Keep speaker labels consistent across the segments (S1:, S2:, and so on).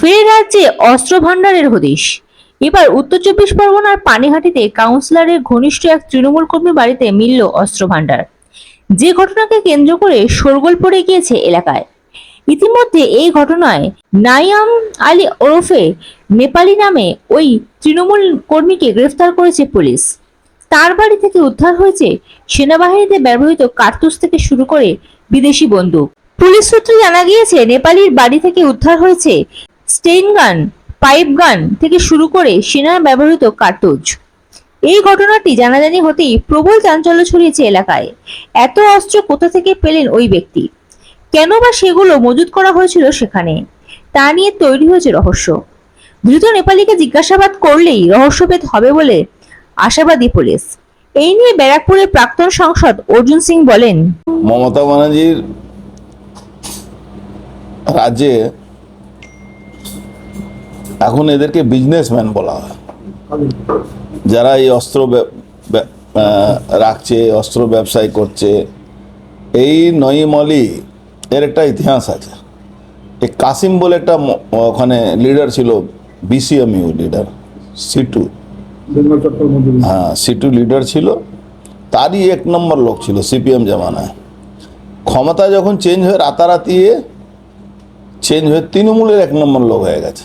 S1: ফের রাজ্যে অস্ত্র ভাণ্ডারের হদিশ। এবার উত্তর চব্বিশ পরগনার পানিহাটিতে কাউন্সিলরের ঘনিষ্ঠ এক তৃণমূল কর্মী বাড়িতে মিলল অস্ত্র ভাণ্ডার যে ঘটনাকে কেন্দ্র করে শোরগোল পড়ে গিয়েছে এলাকায়। ইতিমধ্যে এই ঘটনায় নাইয়াম আলী ওরফে নেপালি নামে ওই তৃণমূল কর্মীকে গ্রেফতার করেছে পুলিশ। তার বাড়ি থেকে উদ্ধার হয়েছে সেনাবাহিনীতে ব্যবহৃত কার্তুস থেকে শুরু করে বিদেশি বন্দুক। পুলিশ সূত্রে জানা গিয়েছে, নেপালির বাড়ি থেকে উদ্ধার হয়েছে স্টেইন গান, পাইপ গান থেকে শুরু করে সেনার ব্যবহৃত কার্তুজ এই ঘটনাটি জানাজানি হতেই প্রবল চাঞ্চল্য ছড়িয়েছে এলাকায়। এত অস্ত্র কোথা থেকে পেলেন ওই ব্যক্তি? কেন বা সেগুলো মজুত করা হয়েছিল সেখানে? তা নিয়ে তৈরি হয়েছে রহস্য। দ্রুত নেপালিকে জিজ্ঞাসাবাদ করলেই রহস্যভেদ হবে বলে আশাবাদী পুলিশ। এই নিয়ে ব্যারাকপুরের প্রাক্তন সাংসদ অর্জুন সিং বলেন,
S2: মমতা ব্যানার্জির রাজ্যে এখন এদেরকে বিজনেসম্যান বলা হয়। যারা এই অস্ত্র রাখছে অস্ত্র ব্যবসায় করছে এই নঈম আলী এর একটা ইতিহাস আছে। এই কাসিম বলে একটা ওখানে লিডার ছিল বিসিএমইউ লিডার সিটু হ্যাঁ সিটু লিডার ছিল তারই এক নম্বর লোক ছিল সিপিএম জামানায়। ক্ষমতা যখন চেঞ্জ হয়ে রাতারাতি চেঞ্জ হয়ে তৃণমূলের এক নম্বর লোক হয়ে গেছে।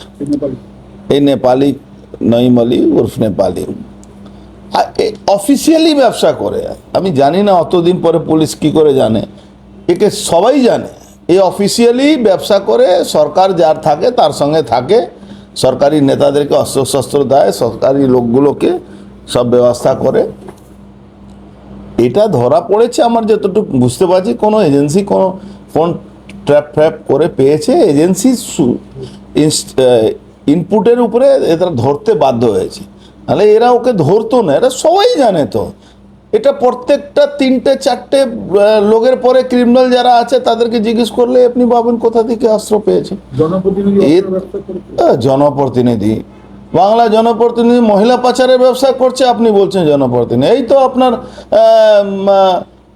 S2: এই নেপালি নঈম আলী উর্ফ নেপালি। অফিসিয়ালি ব্যবসা করে। আমি জানি না অতদিন পরে পুলিশ কি করে জানে। একে সবাই জানে। এই অফিসিয়ালি ব্যবসা করে, সরকার যার থাকে তার সঙ্গে থাকে। সরকারি নেতাদেরকে অস্ত্র শস্ত্র দেয়, সরকারি লোকগুলোকে সব ব্যবস্থা করে। এটা ধরা পড়েছে আমার যতটুকু বুঝতে পারছি। কোনো এজেন্সি, কোনো ফোন ট্র্যাপ ফ্র্যাপ করে পেয়েছে এজেন্সি ইনপুটের উপরে এটা ধরতে বাধ্য হয়েছে। তাহলে এরা ওকে ধরতো না এরা সবাই জানে তো। এটা প্রত্যেকটা তিনটে চারটে লোকের পরে ক্রিমিনাল যারা আছে তাদেরকে জিজ্ঞেস করলে আপনি ভাবেন কোথা থেকে অস্ত্র পেয়েছে।
S3: জনপ্রতিনিধি
S2: বাংলা জনপ্রতিনিধি মহিলা পাচারের ব্যবসা করছে আপনি বলছেন জনপ্রতিনিধি। এই তো আপনার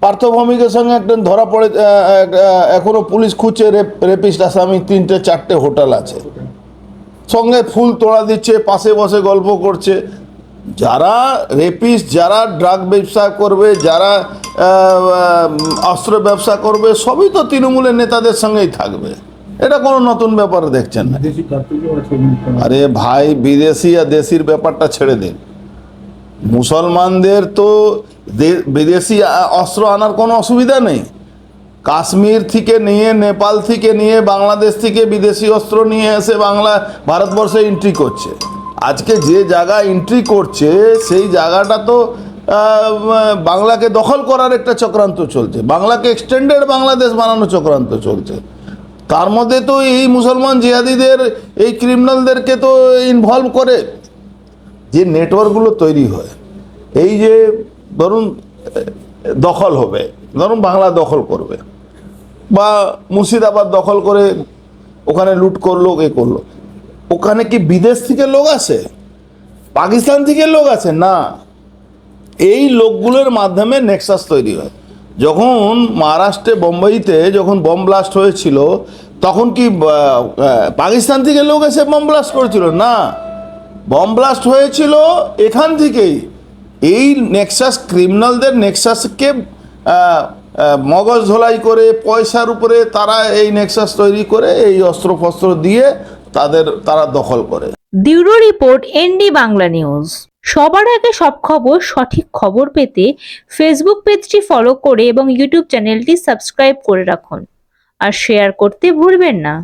S2: আহ, পার্থভূমিকের সঙ্গে একটা ধরা পড়ে আহ, আহ, এখনও পুলিশ খুঁজছে রেপ রেপিস্ট আসামি তিনটে চারটে হোটেল আছে। সঙ্গে ফুল তোড়া দিচ্ছে পাশে বসে গল্প করছে। যারা রেপিস্ট যারা ড্রাগ ব্যবসা করবে যারা অস্ত্র ব্যবসা করবে সবই তো তৃণমূলের নেতাদের সঙ্গেই থাকবে। এটা কোনো নতুন ব্যাপার দেখছেন না। আরে ভাই বিদেশি আর দেশির ব্যাপারটা ছেড়ে দিন। মুসলমানদের তো বিদেশি অস্ত্র আনার কোনো অসুবিধা নেই। কাশ্মীর থেকে নিয়ে, নেপাল থেকে নিয়ে, বাংলাদেশ থেকে বিদেশি অস্ত্র নিয়ে এসে বাংলা, ভারতবর্ষে এন্ট্রি করছে। আজকে যে জায়গা এন্ট্রি করছে, সেই জায়গাটা তো বাংলাকে দখল করার একটা চক্রান্ত চলছে। বাংলাকে এক্সটেন্ডেড বাংলাদেশ বানানো চক্রান্ত চলছে। তার মধ্যে তো এই মুসলমান জিহাদিদের, এই ক্রিমিনালদেরকে তো ইনভলভ করে। যে নেটওয়ার্কগুলো তৈরি হয়। এই যে ধরুন, দখল হবে, ধরুন বাংলা দখল করবে, বা মুর্শিদাবাদ দখল করে ওখানে লুট করল, এ করল। ওখানে কি বিদেশ থেকে লোক আসে? পাকিস্তান থেকে লোক আছে না। এই লোকগুলোর মাধ্যমে নেক্সাস তৈরি হয়। যখন মহারাষ্ট্রে, বোম্বাইতে যখন বম ব্লাস্ট হয়েছিল, তখন কি পাকিস্তান থেকে লোক এসে বম ব্লাস্ট করেছিল? না। বম ব্লাস্ট হয়েছিল এখান থেকেই। এই নেক্সাস ক্রিমিনালদের নেক্সাসকে মগজ ধোলাই করে, পয়সার উপরে তারা এই নেক্সাস তৈরি করে, এই অস্ত্র ফস্ত্র দিয়ে তাদের, তারা দখল করে।
S1: Bureau report, ND Bangla news. সবার আগে সব খবর, সঠিক খবর পেতে ফেসবুক পেজটি ফলো করে এবং ইউটিউব চ্যানেলটি সাবস্ক্রাইব করে রাখুন। আর শেয়ার করতে ভুলবেন না।